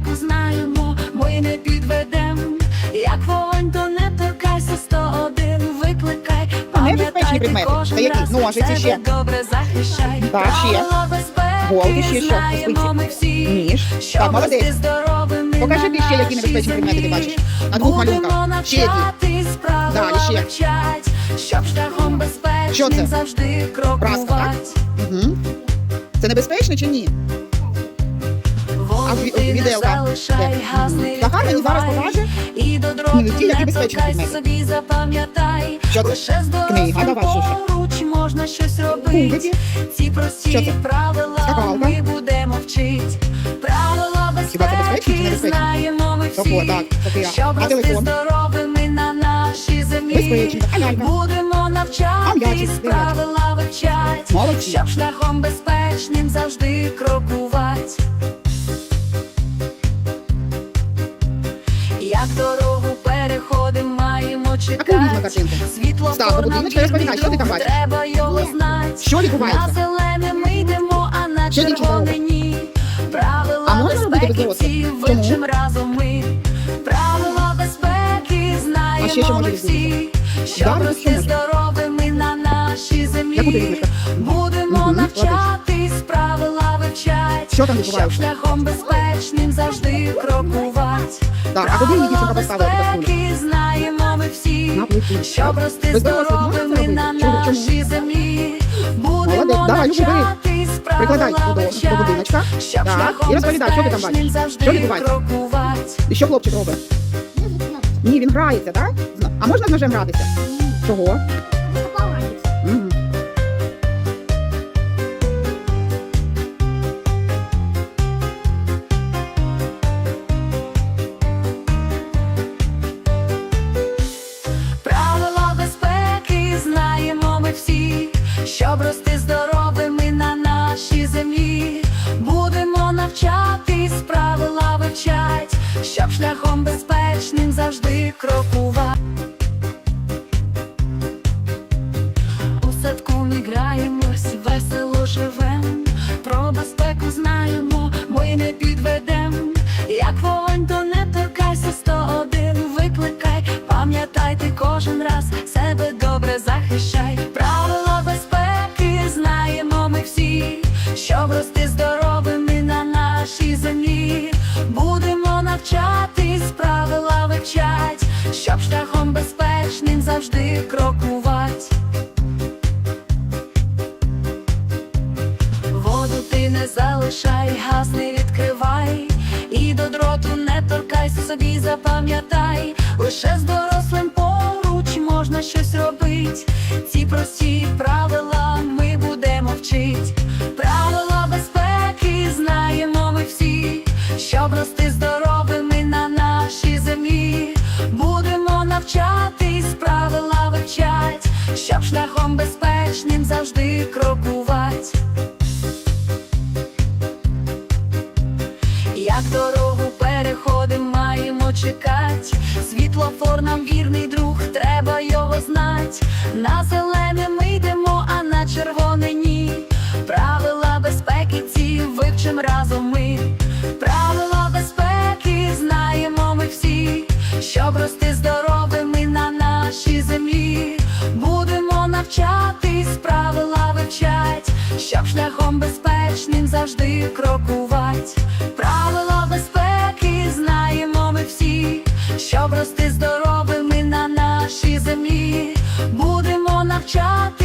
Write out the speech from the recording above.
безпеку знаємо, ми не підведемо, Як вогонь, то не торкайся, 101 викликай, пам'ятай кожен раз ножиці ще добре захищай. Так, ще. Голки знаємо ми всі, ніж, так, молодець. Покажи ти ще, які небезпечні предмети ти бачиш. На двох малюнках. Ще які. Далі ще. Щоб шляхом безпечним завжди крокувати. Праска. Угу. Це небезпечно чи ні? Не відео, Захар мені зараз покаже. І до дроту не торкайся, собі запам'ятай. Лише з дорослим давай, що ще? поруч можна щось робити. Ці прості правила ми будемо вчить. Правила безпеки знаємо ми всі. Щоб А рости здоровими на нашій землі. А? Будемо А навчатись, правила вивчать. Щоб шляхом безпечним завжди А кривізна чекати. картинка. Світло Став, будиночка, розповідай, що ти там бачиш? Треба його знати. Що відбувається? На зелене ми йдемо, а на Що дівчинка червоне робить? ні. Правила можна робити без безпеки дорослих? ці Чому? вивчим разом ми. Правила безпеки А ще що знаємо може ми всі. Щоб Вдарити, рости що може? здоровими на нашій Яку ти землі. візьмеш? Будемо Мгм, навчатись, правила вивчать. Що там Щоб відбувається? шляхом безпечним завжди крокувати. Так, а куди її дівчинка Правила поставила безпеки знаємо всі. Щоб рости здоровими на нашій землі. Будемо навчатись, Прикладай до, будиночка. Щоб Так. шляхом І розповідай, що ти там безпечним бачиш? Що відбувається? І що хлопчик робить? Ні, він грається, так? А можна з ножем гратися? Чого? Щоб рости здоровими на нашій землі. Будемо навчатись, правила вивчать, щоб шляхом безпечним завжди крокувати. У садку ми граємось, весело живем, про безпеку знаємо, ми не підведем. Як вогонь, то не торкайся 101, викликай, пам'ятайте кожен раз щоб рости здоровими на нашій землі. Будемо навчатись, правила вивчать, щоб шляхом безпечним завжди крокувати. Воду ти не залишай, газ не відкривай, і до дроту не торкайся, собі запам'ятай, лише з дорослим поруч можна щось робить. Ці прості щоб рости здоровими на нашій землі. Будемо навчатись, правила вивчать, щоб шляхом безпечним завжди крокувати. Як дорогу переходим, маємо чекать. Світлофор нам вірний друг, треба його знать. На зелене щоб рости здоровими на нашій землі. Будемо навчати.